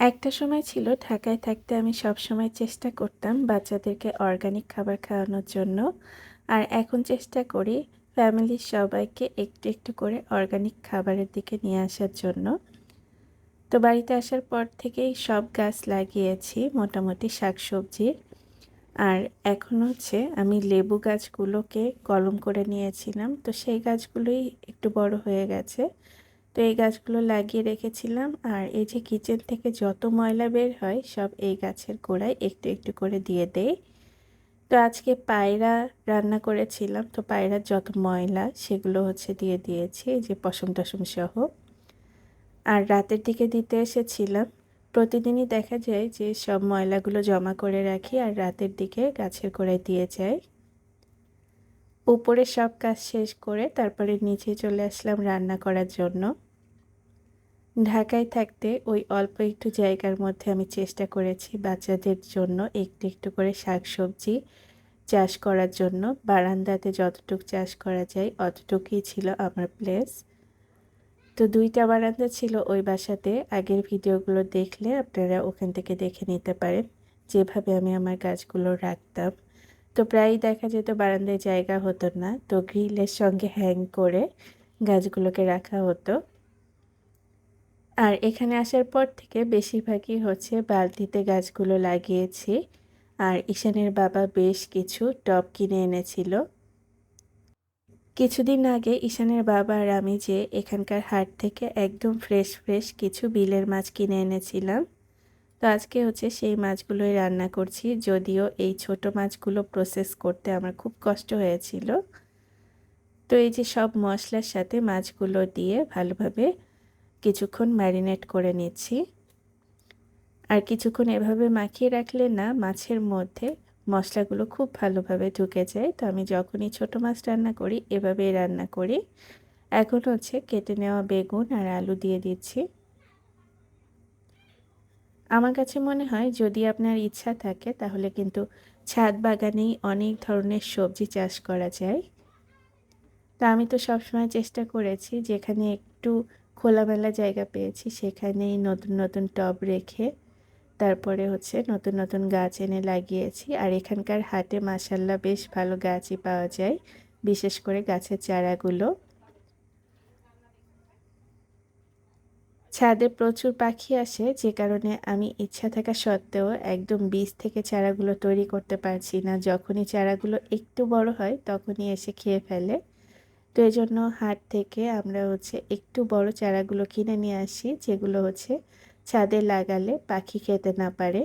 একটা সময় ছিল ঢাকায় থাকতে আমি সব সময় চেষ্টা করতাম বাচ্চাদেরকে অর্গানিক খাবার খাওয়ানোর জন্য। আর এখন চেষ্টা করি ফ্যামিলির সবাইকে একটু একটু করে অর্গানিক খাবারের দিকে নিয়ে আসার জন্য। তো বাড়িতে আসার পর থেকেই সব গাছ লাগিয়েছি মোটামুটি শাকসবজির আর এখন হচ্ছে আমি লেবু গাছগুলোকে কলম করে নিয়েছিলাম। তো সেই গাছগুলোই একটু বড় হয়ে গেছে। তো এই গাছগুলো লাগিয়ে রেখেছিলাম আর এই যে কিচেন থেকে যত ময়লা বের হয় সব এই গাছের গোড়ায় একটু একটু করে দিয়ে দেয় তো আজকে পায়রা রান্না করেছিলাম, তো পায়রার যত ময়লা সেগুলো হচ্ছে দিয়ে দিয়েছি, এই যে পশম টসম সহ। আর রাতের দিকে দিতে এসেছিলাম। প্রতিদিনই দেখা যায় যে সব ময়লাগুলো জমা করে রাখি আর রাতের দিকে গাছের গোড়ায় দিয়ে যাই। উপরে সব কাজ শেষ করে তারপরে নিচে চলে আসলাম রান্না করার জন্য। ঢাকায় থাকতে ওই অল্প একটু জায়গার মধ্যে আমি চেষ্টা করেছি বাচ্চাদের জন্য একটু একটু করে শাক সবজি চাষ করার জন্য। বারান্দাতে যতটুকু চাষ করা যায় অতটুকুই ছিল আমার প্লেস তো দুইটা বারান্দা ছিল ওই বাসাতে। আগের ভিডিওগুলো দেখলে আপনারা ওখান থেকে দেখে নিতে পারেন যেভাবে আমি আমার গাছগুলো রাখতাম। তো প্রায়ই দেখা যেত বারান্দায় জায়গা হতো না, তো গ্রিলের সঙ্গে হ্যাং করে গাছগুলোকে রাখা হতো। আর এখানে আসার পর থেকে বেশিরভাগই হচ্ছে বালতিতে গাছগুলো লাগিয়েছি। আর ঈশানের বাবা বেশ কিছু টব কিনে এনেছিল। কিছুদিন আগে ঈশানের বাবা আর আমি যে এখানকার হাট থেকে একদম ফ্রেশ ফ্রেশ কিছু বিলের মাছ কিনে এনেছিলাম। তো আজকে হচ্ছে সেই মাছগুলোই রান্না করছি। যদিও এই ছোট মাছগুলো প্রসেস করতে আমার খুব কষ্ট হয়েছিল। তো এই যে সব মশলার সাথে মাছগুলো দিয়ে ভালোভাবে কিছুক্ষণ ম্যারিনেট করে নিচ্ছি। আর কিছুক্ষণ এভাবে মাখিয়ে রাখলে না, মাছের মধ্যে মশলাগুলো খুব ভালোভাবে ঢুকে যায়। তো আমি যখনই ছোট মাছ রান্না করি, এভাবেই রান্না করি। এখন হচ্ছে কেটে নেওয়া বেগুন আর আলু দিয়ে দিচ্ছি। আমার কাছে মনে হয়, যদি আপনার ইচ্ছা থাকে, তাহলে কিন্তু ছাদ বাগানেই অনেক ধরনের সবজি চাষ করা যায়। তা আমি তো সবসময় চেষ্টা করেছি, যেখানে একটু খোলামেলা জায়গা পেয়েছি। সেখানেই নতুন নতুন টব রেখে তারপরে হচ্ছে নতুন নতুন গাছ এনে লাগিয়েছি। আর এখানকার হাটে মাসাল্লা বেশ ভালো গাছই পাওয়া যায়, বিশেষ করে গাছের চারাগুলো। ছাদে প্রচুর পাখি আসে, যে কারণে আমি ইচ্ছা থাকা সত্ত্বেও একদম বীজ থেকে চারাগুলো তৈরি করতে পারছি না। যখনই চারাগুলো একটু বড় হয়, তখনই এসে খেয়ে ফেলে। তো এই জন্য হাট থেকে আমরা হচ্ছে একটু বড় চারাগুলো কিনে নিয়ে আসি, যেগুলো হচ্ছে ছাদে লাগালে পাখি খেতে না পারে।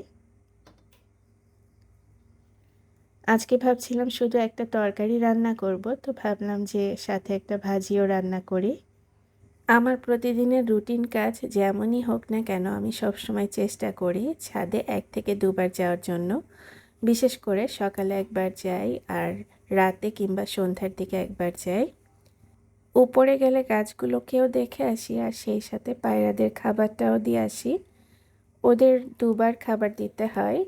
আজকে ভাবছিলাম শুধু একটা তরকারি রান্না করব, তো ভাবলাম যে সাথে একটা ভাজিও রান্না করি। আমার প্রতিদিনের রুটিন কাজ যেমনই হোক না কেন, আমি সবসময় চেষ্টা করি ছাদে এক থেকে দুবার যাওয়ার জন্য। বিশেষ করে সকালে একবার যাই আর রাতে কিংবা সন্ধ্যার দিকে একবার যাই। উপরে গেলে গাছগুলোকেও দেখে আসি, আর সেই সাথে পায়রাদের খাবারটাও দিয়ে আসি। ওদের দুবার খাবার দিতে হয়।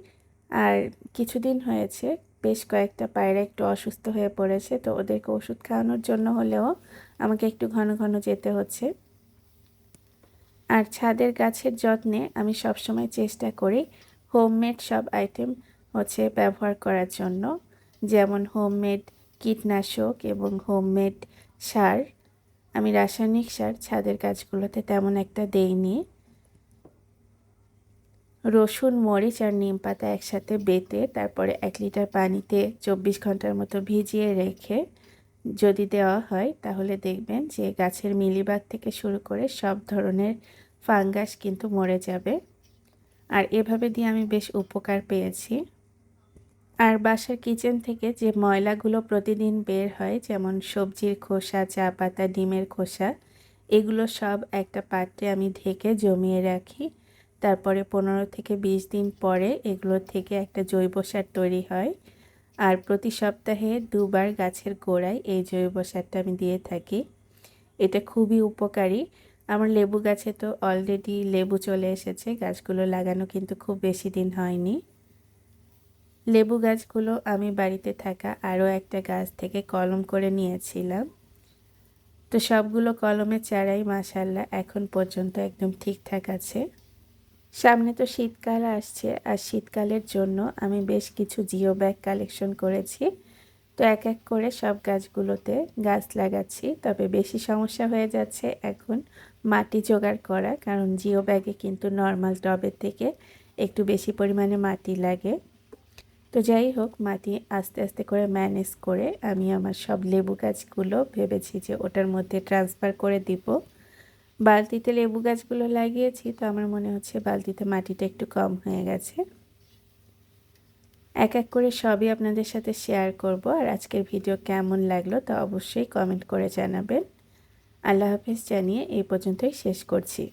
আর কিছুদিন হয়েছে, বেশ কয়েকটা পায়রা একটু অসুস্থ হয়ে পড়েছে, তো ওদেরকে ওষুধ খাওয়ানোর জন্য হলেও আমাকে একটু ঘন ঘন যেতে হচ্ছে। আর ছাদের গাছের যত্নে আমি সবসময় চেষ্টা করি হোমমেড সব আইটেম হচ্ছে ব্যবহার করার জন্য। যেমন হোমমেড কীটনাশক এবং হোমমেড সার। আমি রাসায়নিক সার ছাদের গাছগুলোতে তেমন একটা দেইনি। রসুন, মরিচ আর নিম পাতা একসাথে বেটে তারপরে এক লিটার পানিতে চব্বিশ ঘণ্টার মতো ভিজিয়ে রেখে যদি দেওয়া হয় তাহলে দেখবেন যে গাছের মিলিবাগ থেকে শুরু করে সব ধরনের ফাঙ্গাস কিন্তু মরে যাবে। আর এভাবে দিয়ে আমি বেশ উপকার পেয়েছি। আর বাসার কিচেন থেকে যে ময়লাগুলো প্রতিদিন বের হয়, যেমন সবজির খোসা চা পাতা ডিমের খোসা, এগুলো সব একটা পাত্রে আমি ঢেকে জমিয়ে রাখি। তারপরে পনেরো থেকে বিশ দিন পরে এগুলো থেকে একটা জৈব সার তৈরি হয়। আর প্রতি সপ্তাহে দুবার গাছের গোড়ায় এই জৈব সারটা আমি দিয়ে থাকি। এটা খুবই উপকারী। আমার লেবু গাছে তো অলরেডি লেবু চলে এসেছে, গাছগুলো লাগানো কিন্তু খুব বেশি দিন হয়নি। লেবু গাছগুলো আমি বাড়িতে থাকা আরও একটা গাছ থেকে কলম করে নিয়েছিলাম। তো সবগুলো কলমের চারাই মাসাল্লাহ এখন পর্যন্ত একদম ঠিকঠাক আছে। সামনে তো শীতকাল আসছে আর শীতকালের জন্য আমি বেশ কিছু জিও ব্যাগ কালেকশন করেছি। তো এক এক করে সব গাছগুলোতে গাছ লাগাচ্ছি, তবে বেশি সমস্যা হয়ে যাচ্ছে এখন মাটি জোগাড় করা, কারণ জিও ব্যাগে কিন্তু নর্মাল টবের থেকে একটু বেশি পরিমাণে মাটি লাগে। তো যাই হোক মাটি আস্তে আস্তে করে ম্যানেজ করে আমি আমার সব লেবু গাছগুলো ভেবেছি যে ওটার মধ্যে ট্রান্সফার করে দিব। বালতিতে লেবু গাছগুলো লাগিয়েছি, তো আমার মনে হচ্ছে বালতিতে মাটিটা একটু কম হয়ে গেছে। এক এক করে সবই আপনাদের সাথে শেয়ার করব, আর আজকের ভিডিও কেমন লাগল তা অবশ্যই কমেন্ট করে জানাবেন। আল্লাহ হাফেজ জানিয়ে এই পর্যন্তই শেষ করছি।